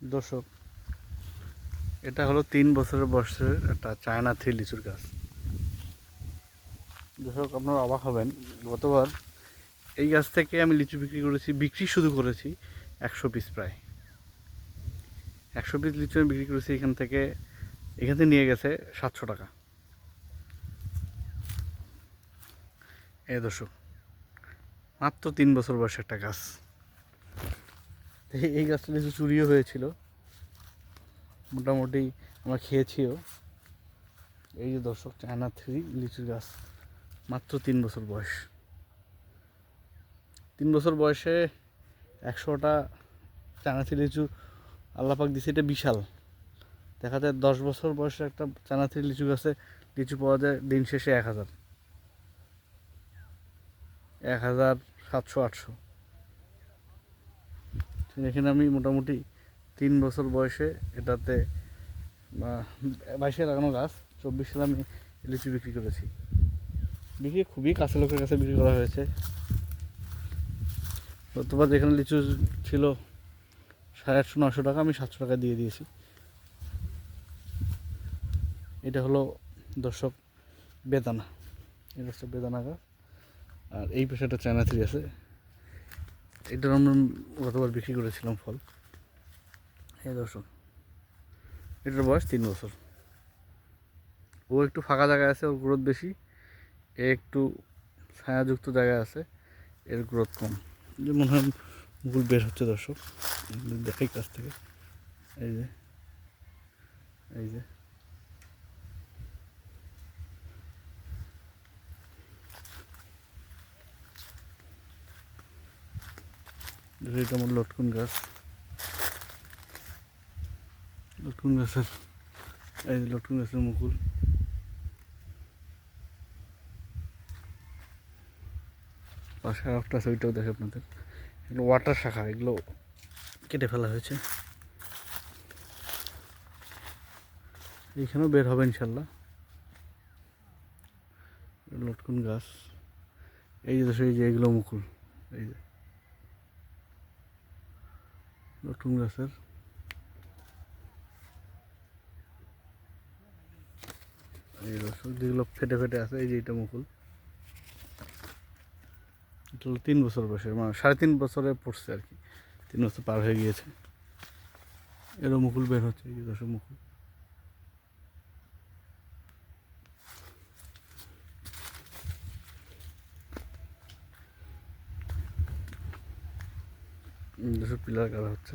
দর্শক, এটা হলো তিন বছরের বয়সের একটা চায়না থ্রি লিচুর গাছ। দর্শক, আপনারা অবাক হবেন, গতবার এই গাছ থেকে আমি লিচু বিক্রি করেছি, বিক্রি শুধু করেছি একশো পিস প্রায়। একশো পিস লিচু আমি বিক্রি করেছি এখান থেকে এখান থেকে নিয়ে গেছে সাতশো টাকা। এ দর্শক, মাত্র তিন বছর বয়সের একটা গাছ। এই- গাছটা লিচু চুরিও হয়েছিল। মোটামুটি আমরা খেয়েছিও। এই যে দর্শক, চায়না থ্রি লিচুর গাছ, মাত্র তিন বছর বয়স। তিন বছর বয়সে একশোটা থ্রি লিচু আল্লাপাক দিছে, এটা বিশাল। দেখা যায় দশ বছর বয়সে একটা চায়না থ্রি লিচু গাছে লিচু পাওয়া যায় দিন শেষে এক হাজার। এক হাজার সাতশো আটশো। এখানে আমি মোটামুটি তিন বছর বয়সে এটাতে বাইশে লাগানো গাছ, চব্বিশ সালে আমি লিচু বিক্রি করেছি। বিক্রি খুবই কাছে লোকের কাছে বিক্রি করা হয়েছে। গতবার যেখানে লিচু ছিল সাড়ে আটশো নশো টাকা, আমি সাতশো টাকা দিয়ে দিয়েছি। এটা হলো দর্শক বেদানা। এটা হচ্ছে বেদানা গাছ। আর এই পেশাটা চায়না থ্রি আছে। এটার আমরা গতবার বিক্রি করেছিলাম ফল। হ্যাঁ দর্শক, এটার বয়স তিন বছর। ও একটু ফাঁকা জায়গায় আছে, ওর গ্রোথ বেশি। এ একটু ছায়াযুক্ত জায়গায় আছে, এর গ্রোথ কম। যে মনে হয় মুকুল বের হচ্ছে দর্শক, দেখাই কাছ থেকে। এই যে এই যে। এটা আমার লটকন গাছ। লটকন গাছের, এই লটকন গাছের মুকুল। পাশে আর একটা আছে, ওইটাও দেখে আপনাদের। এগুলো ওয়াটার শাখা, এগুলো কেটে ফেলা হয়েছে। এইখানেও বের হবে ইনশাল্লাহ। লটকন গাছ। এই যে এই যে এগুলো মুকুল। এই যে। লটকন গাছের। এই রস যেগুলো ফেটে ফেটে আছে, এই যে এটা মুকুল। এটা তিন বছর বয়সের মানে সাড়ে তিন বছরে পড়ছে আর কি। তিন বছর পার হয়ে গিয়েছে। এরও মুকুল বের হচ্ছে, এই যে মুকুল। দর্শক পিলার কাটা হচ্ছে।